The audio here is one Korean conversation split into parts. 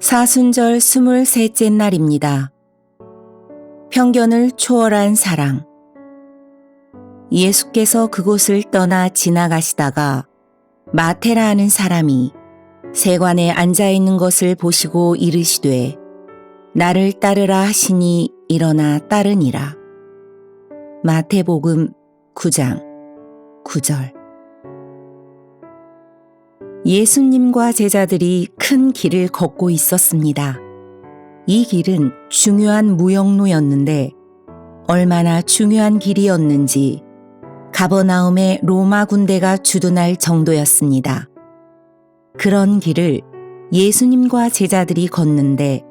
사순절 스물셋째 날입니다. 편견을 초월한 사랑. 예수께서 그곳을 떠나 지나가시다가 마테라 하는 사람이 세관에 앉아 있는 것을 보시고 이르시되 나를 따르라 하시니 일어나 따르니라. 마태복음 9장 9절 예수님과 제자들이 큰 길을 걷고 있었습니다. 이 길은 중요한 무역로였는데 얼마나 중요한 길이었는지 가버나움의 로마 군대가 주둔할 정도였습니다. 그런 길을 예수님과 제자들이 걷는데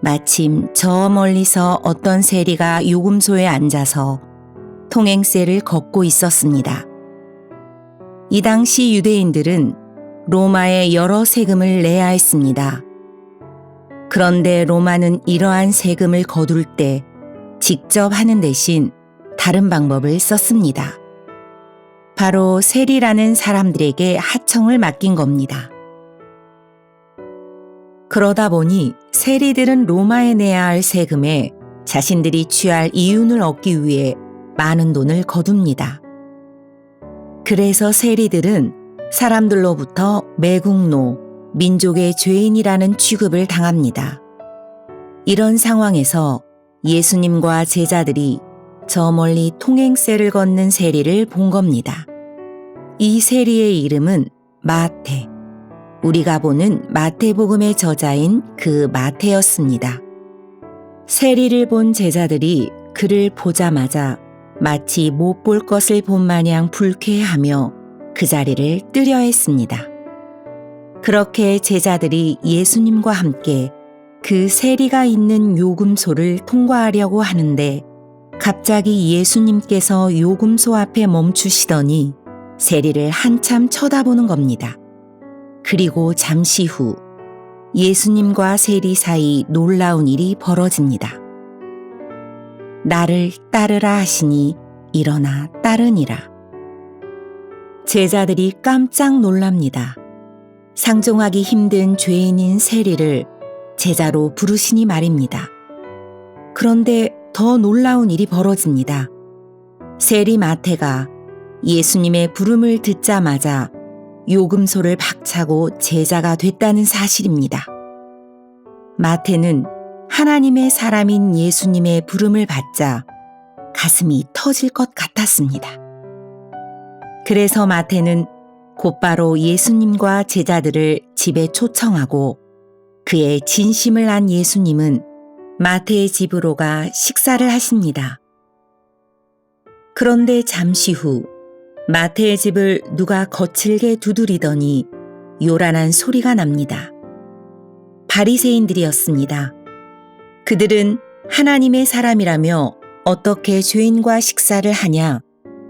마침 저 멀리서 어떤 세리가 요금소에 앉아서 통행세를 걷고 있었습니다. 이 당시 유대인들은 로마에 여러 세금을 내야 했습니다. 그런데 로마는 이러한 세금을 거둘 때 직접 하는 대신 다른 방법을 썼습니다. 바로 세리라는 사람들에게 하청을 맡긴 겁니다. 그러다 보니 세리들은 로마에 내야 할 세금에 자신들이 취할 이윤을 얻기 위해 많은 돈을 거둡니다. 그래서 세리들은 사람들로부터 매국노, 민족의 죄인이라는 취급을 당합니다. 이런 상황에서 예수님과 제자들이 저 멀리 통행세를 걷는 세리를 본 겁니다. 이 세리의 이름은 마태. 우리가 보는 마태복음의 저자인 그 마태였습니다. 세리를 본 제자들이 그를 보자마자 마치 못 볼 것을 본 마냥 불쾌하며 그 자리를 뜨려 했습니다. 그렇게 제자들이 예수님과 함께 그 세리가 있는 요금소를 통과하려고 하는데 갑자기 예수님께서 요금소 앞에 멈추시더니 세리를 한참 쳐다보는 겁니다. 그리고 잠시 후 예수님과 세리 사이 놀라운 일이 벌어집니다. 나를 따르라 하시니 일어나 따르니라. 제자들이 깜짝 놀랍니다. 상종하기 힘든 죄인인 세리를 제자로 부르시니 말입니다. 그런데 더 놀라운 일이 벌어집니다. 세리 마태가 예수님의 부름을 듣자마자 요금소를 박차고 제자가 됐다는 사실입니다. 마태는 하나님의 사람인 예수님의 부름을 받자 가슴이 터질 것 같았습니다. 그래서 마태는 곧바로 예수님과 제자들을 집에 초청하고 그의 진심을 안 예수님은 마태의 집으로 가 식사를 하십니다. 그런데 잠시 후 마태의 집을 누가 거칠게 두드리더니 요란한 소리가 납니다. 바리새인들이었습니다. 그들은 하나님의 사람이라며 어떻게 죄인과 식사를 하냐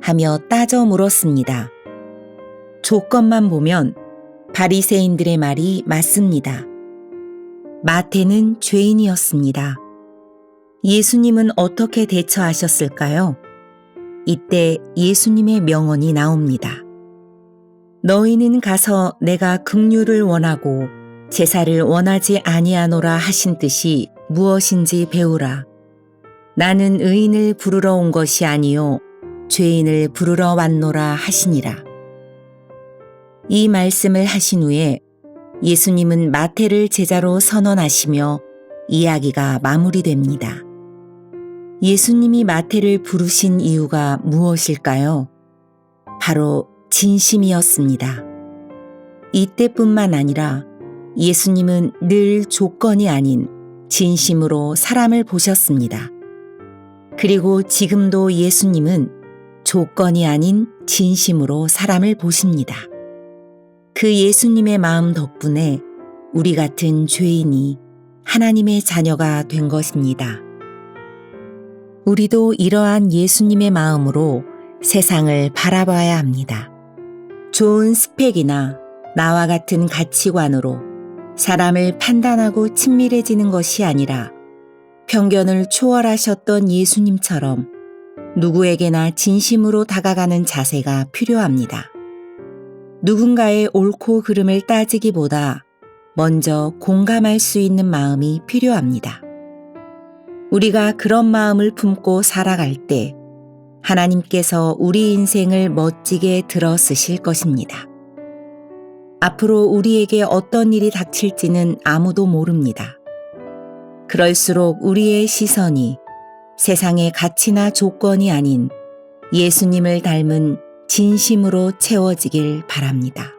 하며 따져 물었습니다. 조건만 보면 바리새인들의 말이 맞습니다. 마태는 죄인이었습니다. 예수님은 어떻게 대처하셨을까요? 이때 예수님의 명언이 나옵니다. 너희는 가서 내가 긍휼을 원하고 제사를 원하지 아니하노라 하신 뜻이 무엇인지 배우라. 나는 의인을 부르러 온 것이 아니요 죄인을 부르러 왔노라 하시니라. 이 말씀을 하신 후에 예수님은 마태를 제자로 선언하시며 이야기가 마무리됩니다. 예수님이 마태를 부르신 이유가 무엇일까요? 바로 진심이었습니다. 이때뿐만 아니라 예수님은 늘 조건이 아닌 진심으로 사람을 보셨습니다. 그리고 지금도 예수님은 조건이 아닌 진심으로 사람을 보십니다. 그 예수님의 마음 덕분에 우리 같은 죄인이 하나님의 자녀가 된 것입니다. 우리도 이러한 예수님의 마음으로 세상을 바라봐야 합니다. 좋은 스펙이나 나와 같은 가치관으로 사람을 판단하고 친밀해지는 것이 아니라 편견을 초월하셨던 예수님처럼 누구에게나 진심으로 다가가는 자세가 필요합니다. 누군가의 옳고 그름을 따지기보다 먼저 공감할 수 있는 마음이 필요합니다. 우리가 그런 마음을 품고 살아갈 때 하나님께서 우리 인생을 멋지게 들어 쓰실 것입니다. 앞으로 우리에게 어떤 일이 닥칠지는 아무도 모릅니다. 그럴수록 우리의 시선이 세상의 가치나 조건이 아닌 예수님을 닮은 진심으로 채워지길 바랍니다.